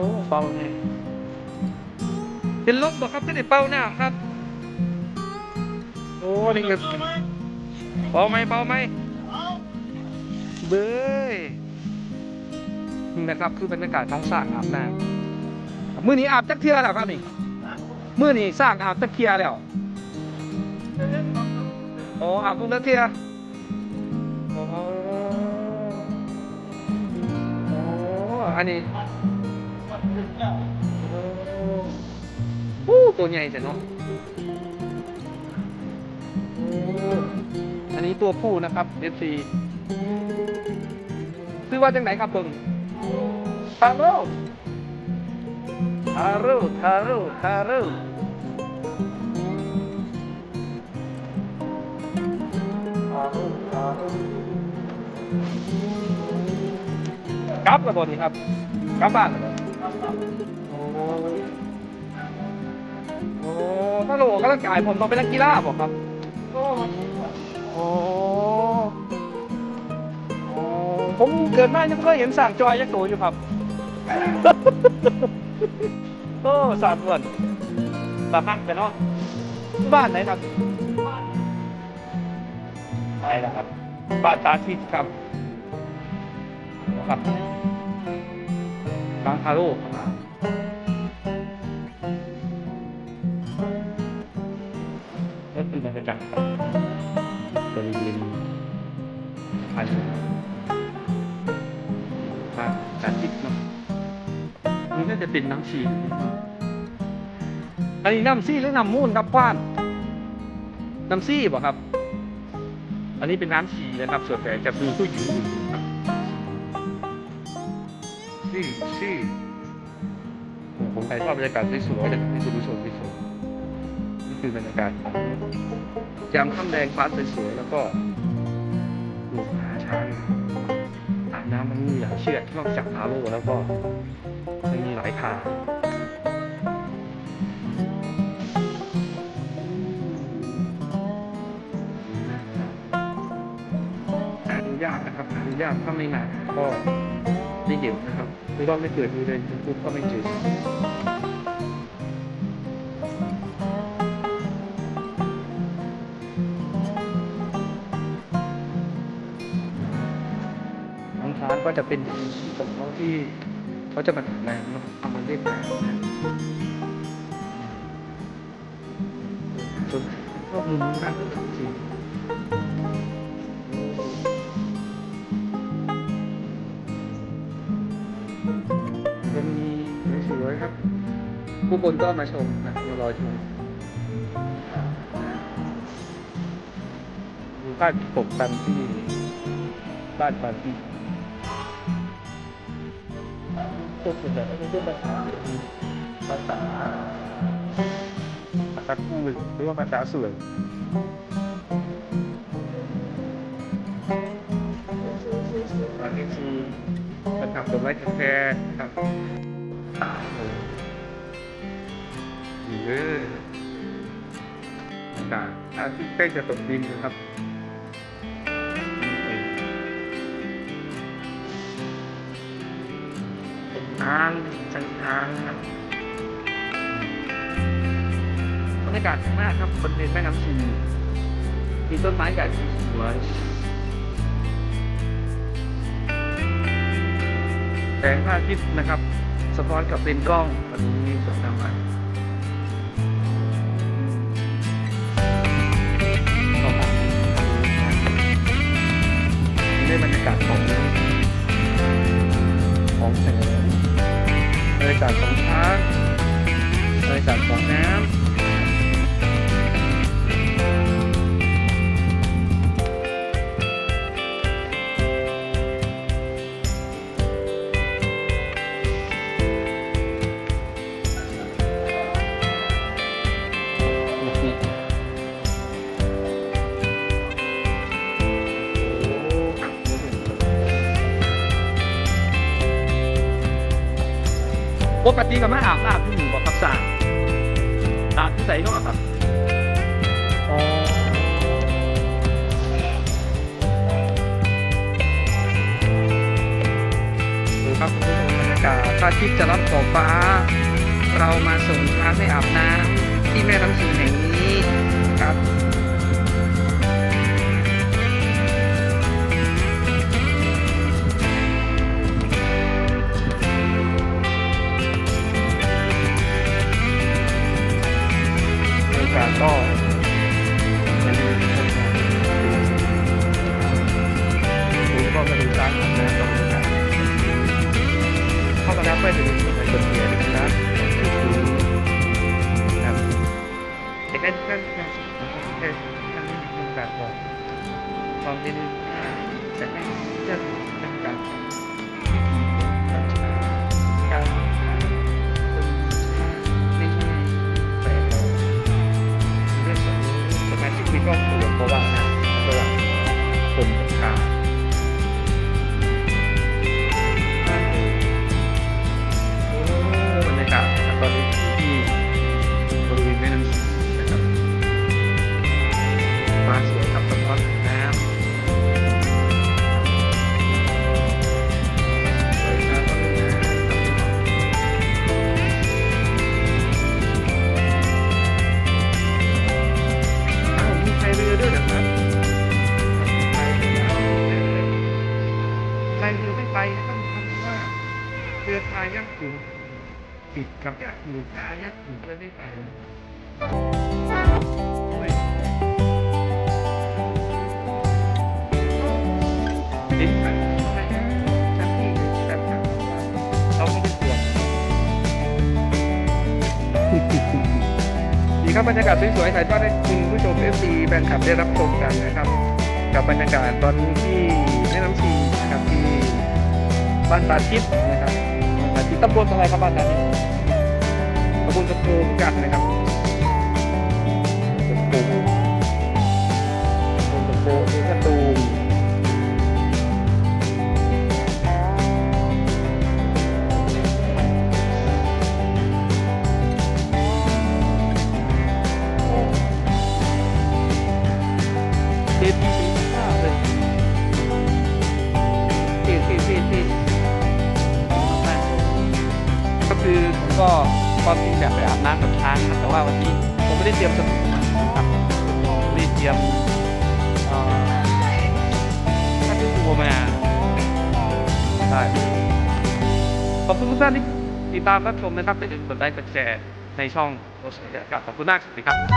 อ้เป่าไงเป็นลบบอกครับไม่ได้เป่าหน้าครับ โอ้นี่ก็เป่าไหมเป่าไหมเบ้ยนี่นะครับ คือบรรยากาศของสร้างอาบน้ำมื้อนี้อาบจักเทื่อแล้วครับนี่มื้อนี้สร้างอาบจักเทื่อแล้วโอ้อาบทุกเทื่อโอ้โอ้อันนี้ อู้ตัวใหญ่จังเนาะอันนี้ตัวผู้นะครับ FC ชื่อว่าจังไหนครับเพิ่งทาโร่ทาโร่ทาโร่ทาโร่ทาโร่ทาโร่กลับกับบนนี้ครับกลับบ้านเหรอ โอ้โอ้ถ้าโลกำลังกายผมต้องเป็นนักกีฬาบอกครับ โอ้โอ้โอ้ผมเกิดมายังไม่เคยเห็นสร้างจอยยักษ์โตอยู่ครับ โอ้สามเงินสามพักไปเนาะบ้านไหนครับไปแล้วครับบ้านตาทิศครับครับ บางคาโร่ครับก็คือบรรยากาศเป็นริมพันพระอาทิตย์เนาะนี่น่าจะเป็นน้ำชีอันนี้น้ำซี่หรือน้ำมูนครับกว้านน้ำซี่บ่ครับ อันนี้เป็นน้ำชีนะครับ ส่วนแต่จะมีผู้หญิงอยู่ครับซี่ ครชอบบรรยากาศสวยๆเลยให้คุณผู้ชมได้ชมนี่คือบรรยากาศของยามค่ำแดงฟ้าสวยๆแล้วก็ดูหาช้างอาบน้ำมันมีหลายเชือกนอกจากพาโลแล้วก็ยังมีหลายทางหาดูยากนะครับหาดูยากถ้าไม่หนาก็ได้เห็นนะครับ ไม่ต้องไม่เกิดดูเลยยูทูบก็ไม่เจอบางช้างก็จะเป็นของเขาที่เขาจะมาแรงแล้วเอามาเล่นน้ำนะส่วนก็มุมนั้นจริง วยๆครับ ผู้คนก็มาชมนะมารอชมดูบ้านผมกันที่บ้านปาร์ตี้พวกคุณแบบไม่ใช่ภาษาภาษาภาษาคู่หรือว่าภาษาส่วนอันนี้คือมันทำตัวไว้แทนครับ หรือต่างอาที่ใกล้จะตกดินนะครับเป็นทางทางครับบรรยากาศข้างหน้าครับบนเป็นแม่น้ำชีมีต้นไม้ใหญ่สวยแสงพระอาทิตย์นะครับ สะท้อนกับเลนส์กล้องวันนี้สวยงามมากต่อมาได้บรรยากาศของของแสงบรรยากาศของช้าง ปกติก็มาอาบน้ำที่หมู่บ่ครับสร้างอาบที่ใส่ก็ครับอ๋อดูครับคุณผู้ชมบรรยากาศากาศพระอาทิตย์จะรับขอบฟ้า เรามาส่งช้างให้อาบน้ำที่แม่น้ำชีแห่งนี้ครับ บรรยากาศก็ยังดีนะครับดูก็มาดูร้านอาหารกับบรรยากาศเข้ามาแล้วเพื่อจะดูสมัยเปิดเผยนะครับครับเด็กเล่นเล่นกันเล่นกันบบอกลองดีๆแต่ไม่เชื่ สมาชิก ปิดกับยักษ์อยู่พายักษ์อยู่เรือไม่ไปโอ้ยดิ้นไปทำไมชั้นที่แบบนั้นเราก็ไม่กลัวดีครับบรรยากาศสวยๆถ่ายทอดให้คุณผู้ชมเอฟซีแฟนคลับได้รับชมกันนะครับ กับบรรยากาศตอนนี้ที่แม่น้ำชีนะครับที่บ้านตาทิพย์นะครับบ้านตาทิพย์ตำบลอะไรครับบ้านตาทิพย์ ขอบลกระโปงกันนะครับ ความจริงแบบไปอาบน้ำกับช้างนะครับแต่ว่าวันนี้ผมไม่ได้เตรียมสมุดมานะครับไม่ได้เตรียมถ้าที่ตัวมาใช่ขอบคุณทุกท่านที่ติดตามรับชมนะครับอย่าลืมกดไลค์กดแชร์ในช่องโรสเดียกับขอบคุณมากสวัสดีครับ